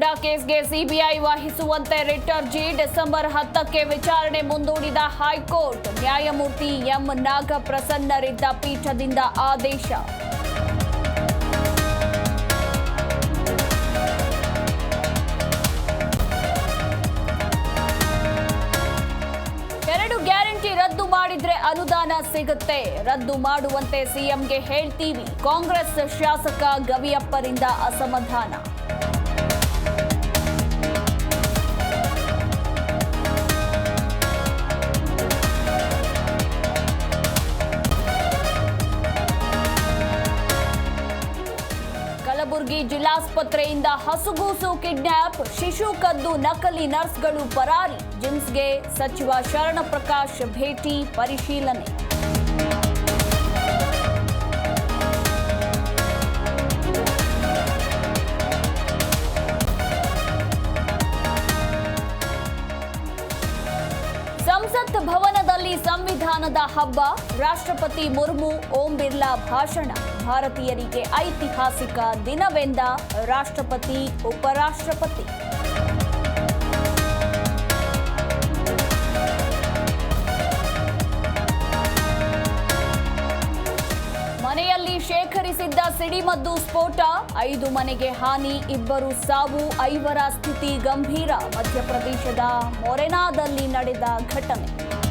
ಕೇಸ್ಗೆ CBI ವಹಿಸುವಂತೆ writ ಅರ್ಜಿ December ಹತ್ತಕ್ಕೆ ವಿಚಾರಣೆ ಮುಂದೂಡಿದ ಹೈಕೋರ್ಟ್. ನ್ಯಾಯಮೂರ್ತಿ ಎಂ ನಾಗಪ್ರಸನ್ನರಿದ್ದ ಪೀಠದಿಂದ ಆದೇಶ. ಎರಡು ಗ್ಯಾರಂಟಿ ರದ್ದು ಮಾಡಿದ್ರೆ ಅನುದಾನ ಸಿಗುತ್ತೆ. ರದ್ದು ಮಾಡುವಂತೆ ಸಿಎಂಗೆ ಹೇಳ್ತೀವಿ. ಕಾಂಗ್ರೆಸ್ ಶಾಸಕ ಗವಿಯಪ್ಪರಿಂದ ಅಸಮಾಧಾನ. ಕಲಬುರಗಿ ಜಿಲ್ಲಾಸ್ಪತ್ರೆಯಿಂದ ಹಸುಗೂಸು ಕಿಡ್ನ್ಯಾಪ್ ಶಿಶು ಕದ್ದು ನಕಲಿ ನರ್ಸ್ಗಳು ಪರಾರಿ. ಜಿಮ್ಸ್ಗೆ ಸಚಿವ ಶರಣಪ್ರಕಾಶ್ ಭೇಟಿ ಪರಿಶೀಲನೆ. ಸಂಸತ್ ಭವನದಲ್ಲಿ ಸಂವಿಧಾನದ ಹಬ್ಬ. ರಾಷ್ಟ್ರಪತಿ ಮುರ್ಮು, ಓಂ ಭಾಷಣ. ಭಾರತೀಯರಿಗೆ ಐತಿಹಾಸಿಕ ದಿನವೆಂದ ರಾಷ್ಟ್ರಪತಿ, ಉಪರಾಷ್ಟ್ರಪತಿ. ಮನೆಯಲ್ಲಿ ಶೇಖರಿಸಿದ್ದ ಸಿಡಿಮದ್ದು ಸ್ಫೋಟ, ಐದು ಮನೆಗೆ ಹಾನಿ, ಇಬ್ಬರು ಸಾವು, ಐವರ ಸ್ಥಿತಿ ಗಂಭೀರ. ಮಧ್ಯಪ್ರದೇಶದ ಮೊರೆನಾದಲ್ಲಿ ನಡೆದ ಘಟನೆ.